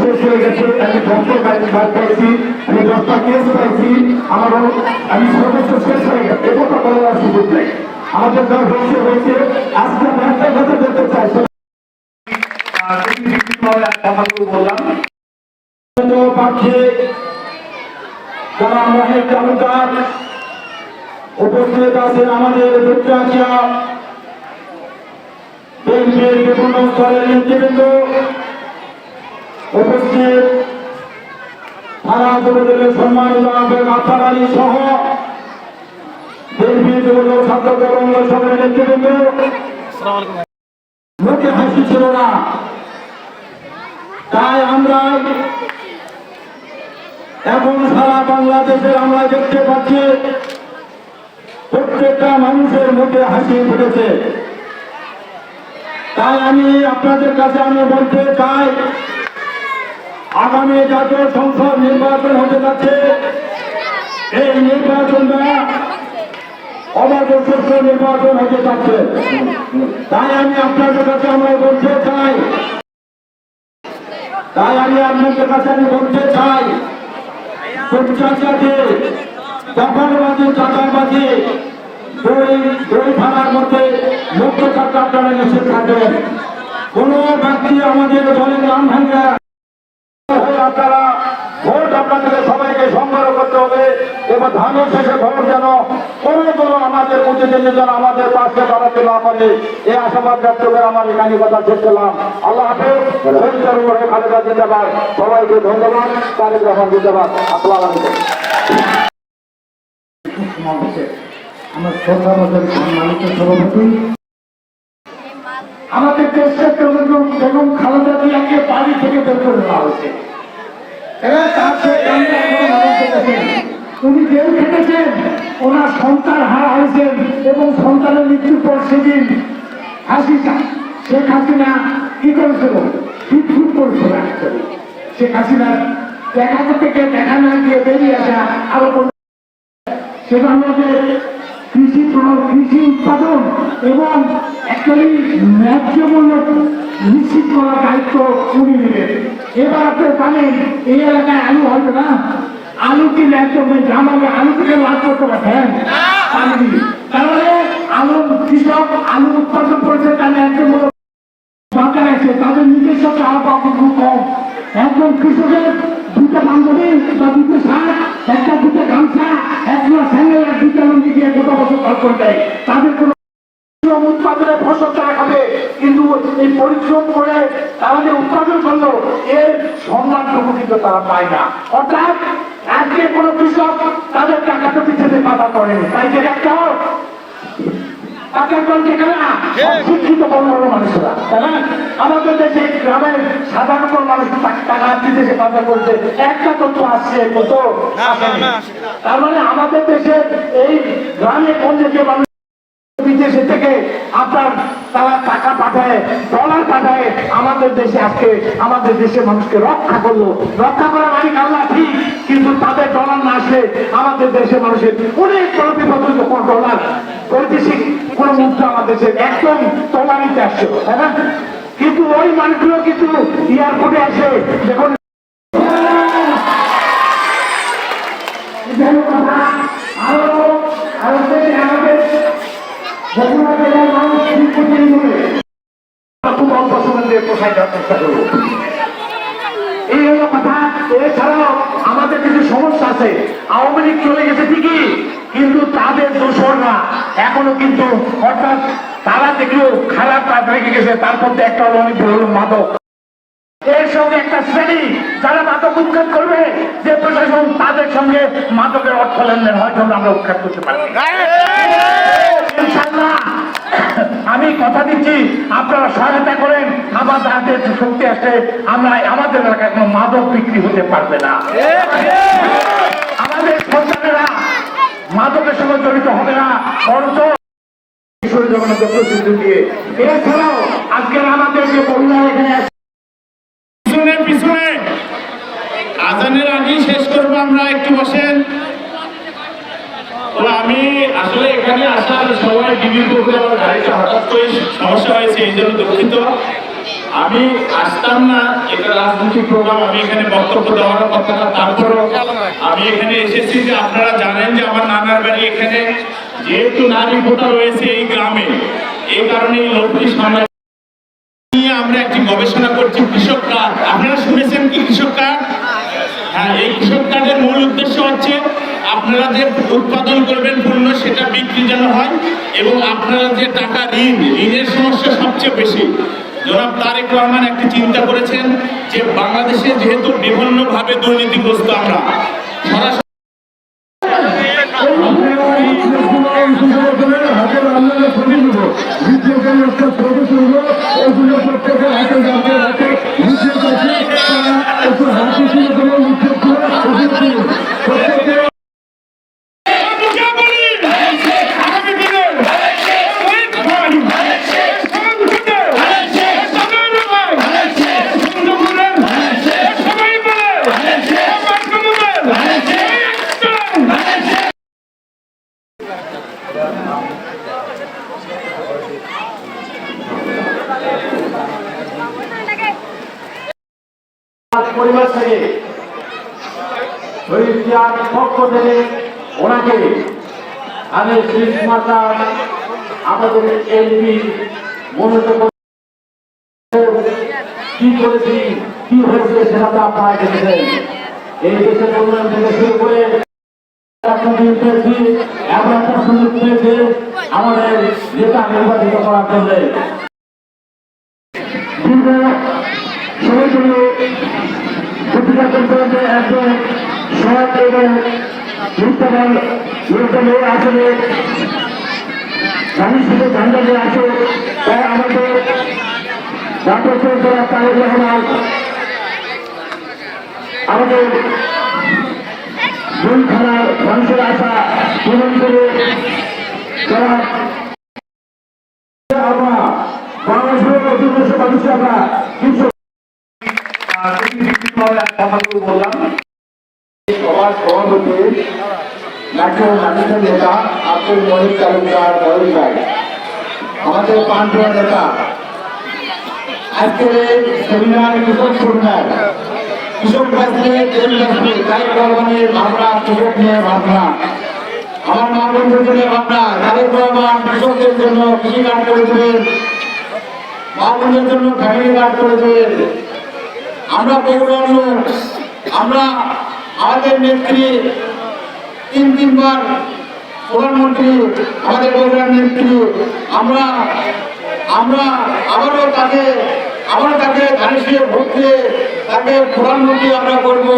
শেষ হয়ে গেছে। আমি দশটা গাড়ি বার পেয়েছি আমি দশটা কেস পাইছি আমার আমি সর্বোচ্চ শেষ হয়ে গেছে। এ কথা বলার সুযোগ নেই। আমাদের যা হয়েছে হয়েছে। আজকে আমি একটা কথা বলতে চাই। পাচ্ছে যারা মহেশ তালুকার উপস্থিত আছেন আমাদের যুক্তরাজ্যা বিভিন্ন স্তরের নেতৃবৃন্দ উপস্থিত। থানা যুবদলের সম্মানিত আবেগ সহ মুখে হাসি ছিল না। তাই আমরা এখন সারা বাংলাদেশে আমরা দেখতে পাচ্ছি, প্রত্যেকটা মানুষের মুখে হাসি ফুটেছে। তাই আমি আপনাদের কাছে আমি বলতে চাই আগামী জাতীয় সংসদ নির্বাচন হতে যাচ্ছে। এই নির্বাচনটা অবাধ নির্বাচন হতে যাচ্ছে। তাই আমি আপনাদের কাছে আমরা বলতে চাই। তাই আমি আপনাদের কাছে আমি বলতে চাই পঞ্চায়েতে দখলবাজি চাঁদাবাজি দুই দুই থানার মধ্যে মুক্ত থাকতে থাকবেন। কোন ব্যক্তি আমাদের দলের নাম ভাঙ্গা আপনারা ভোট আপনাদের সবাইকে সংগ্রহ করতে হবে এবং ধানের শেষে ভোট যেন কোনো দল আমাদের প্রতিদিনের যেন আমাদের পাশে দাঁড়াতে না পারে। এই আশাবাদ ব্যক্ত করে আমার এখানে কথা শেষ করলাম। আল্লাহ হাফেজ। খালেদা জিন্দাবাদ। সবাইকে ধন্যবাদ। তারেক রহমান জিন্দাবাদ। আসসালাম আমার শ্রদ্ধা মধ্যে সম্মানিত সভাপতি। আমাদের দেশের বেগম খালেদা জিয়াকে বাড়ি থেকে বের করে দেওয়া হয়েছে সে কান্না এখনও মানুষের কাছে নেই। উনি জেল খেটেছেন, ওনার সন্তান হারা হয়েছেন এবং সন্তানের মৃত্যুর পর সেদিন হাসিটা শেখ হাসিনা কি করেছিল? বিদ্যুৎ করেছিল। শেখ হাসিনা দেখা থেকে দেখা না গিয়ে বেরিয়ে আসা আরও সেটা আমাদের কৃষি কৃষি উৎপাদন এবং অ্যাকচুয়ালি ন্যায্য মূল্য নিশ্চিত করার দায়িত্ব উনি নেবেন এবার আপনি জানেন এই এলাকায় আলু হবে না? আলু কি আমাকে আলু থেকে লাভ করতে পারছেন তাহলে আলু কৃষক আলু উৎপাদন করেছে তার ন্যায্য সরকার আছে তাদের নিজস্ব পাওয়া খুব কম। একজন কৃষকের দুটা বান্ধবী বা দুটো শাক একটা দুটো গামছা একটা স্যান্ডেল আর দুটো লুঙ্গি দিয়ে গোটা বছর কাজ করে দেয়। তাদের কোনো উৎপাদনের ফসল তারা খাবে কিন্তু এই পরিশ্রম করে তারা যে উৎপাদন করল এর সম্মানটুকু কিন্তু তারা পায় না। অর্থাৎ আজকে কোনো কৃষক তাদের টাকাটা পিছনে বাধা করে। তাই যে একটা শিক্ষিত মানুষরা তাই না? আমাদের দেশে গ্রামের সাধারণ মানুষ টাকা- টাকা বিদেশে পাচার করছে। একটা তথ্য আসছে কত আসেনি। তার মানে আমাদের দেশে এই গ্রামে কোন যে মানুষ বিদেশে থেকে আপনার তারা টাকা পাঠায় ডলার পাঠায়, আমাদের দেশে আজকে আমাদের দেশের মানুষকে রক্ষা করল। রক্ষা করা মালিক আল্লাহ ঠিক, কিন্তু তাদের ডলার না আসলে আমাদের দেশের মানুষের অনেক বড় বিপদ ডলার বৈদেশিক কোন মুদ্রা আমাদের দেশের একদম তলানিতে আসছে তাই না? কিন্তু ওই মানুষগুলো কিন্তু এয়ারপোর্টে আসে যখন আরও আরও আমাদের বগুড়া জেলার মানুষ ঠিক কোটি করে খুব অল্প সময় দিয়ে পোষায় দেওয়ার চেষ্টা করব এই হলো কথা এছাড়াও আমাদের কিছু সমস্যা আছে। আওয়ামী লীগ চলে গেছে ঠিকই, কিন্তু তাদের দোষররা এখনও কিন্তু অর্থাৎ তারা যেগুলো খারাপ কাজ রেখে গেছে, তার মধ্যে একটা হলো বড় হলো মাদক। এর সঙ্গে একটা শ্রেণি, যারা মাদক উৎখাত করবে, যে প্রশাসন তাদের সঙ্গে মাদকের অর্থ লেনদেন হয়তো আমরা উৎখাত করতে পারি আমি কথা দিচ্ছি, আপনারা সহায়তা করেন, আমার হাতে শক্তি আসে আমরা আমাদের এলাকায় কোনো মাদক বিক্রি হতে পারবে না। আমাদের সন্তানেরা মাদকের সঙ্গে জড়িত হবে না, বরঞ্চ আমি এখানে আসার গাড়িটা হঠাৎ করে সমস্যা হয়েছে, এই জন্য দুঃখিত। আমি আসতাম না, এটা রাজনৈতিক প্রোগ্রাম, আমি এখানে বক্তব্য দেওয়ার কথা না, তারপরও আমি এখানে এসেছি যে আপনারা জানেন যে আমার নানার বাড়ি এখানে যেহেতু নারী ভোটা রয়েছে এই গ্রামে, এই কারণে এই সামনে নিয়ে আমরা একটি গবেষণা করছি, কৃষক কার্ড। আপনারা শুনেছেন কি কৃষক কার্ড? হ্যাঁ এই কৃষক কার্ডের মূল উদ্দেশ্য হচ্ছে আপনারা যে উৎপাদন করবেন পণ্য, সেটা বিক্রি যেন হয় এবং আপনারা যে টাকা ঋণ, ঋণের সমস্যা সবচেয়ে বেশি। জনাব তারেক রহমান একটি চিন্তা করেছেন যে বাংলাদেশে যেহেতু বিভিন্নভাবে দুর্নীতিগ্রস্ত আমরা, সরাসরি আপনারা এই জিনিসগুলো এই সুযোগ করে হাতের আমলে ছবি নেব ভিডিও করে একটা ছবি তুলব ওগুলো প্রত্যেকের হাতে যাবে হাতে ভিডিও করছে তারা একটু হাতে তুলে করে ভিডিও করে ছবি তুলব প্রত্যেকে আগামী দিনে পরিবার থেকে শহীদ পক্ষ থেকে ওনাকে আমি মাতা আমাদের এমপি মনোনীত কি করেছি, কি হয়েছে সেটা তো আপনারা দেখেছেন। এই দেশের উন্নয়ন থেকে শুরু করে আমাদের নেতা নির্বাচিত করার জন্য। প্রতিকার করতে একজন সৎ এবং স্বামীর সাথে ঝান্ডা আছে তাই আমাদের জাতীয় সরকার তারেক আমাদের দুই থানার মানুষের আশা পূরণ করে তারা আমরা বাংলাদেশের অধিকাংশ মানুষ আমরা কিছু আজকের সেমিনার কৃষক নিয়ে ভাবনা আমার মা বন্ধুদের নিয়ে ভাবনা। তাদের রহমান কৃষকদের জন্য কৃষি কার্ড করে দেবেন মা বোনদের জন্য ফ্যামিলি কার্ড করে আমরা বগুড়ার লোক আমরা আমাদের নেত্রী তিন তিনবার প্রধানমন্ত্রী, আমাদের বগুড়ার নেত্রী, আমরা আমরা আবারও তাকে আবারও তাকে ধানের ভোট দিয়ে তাকে প্রধানমন্ত্রী আমরা করব।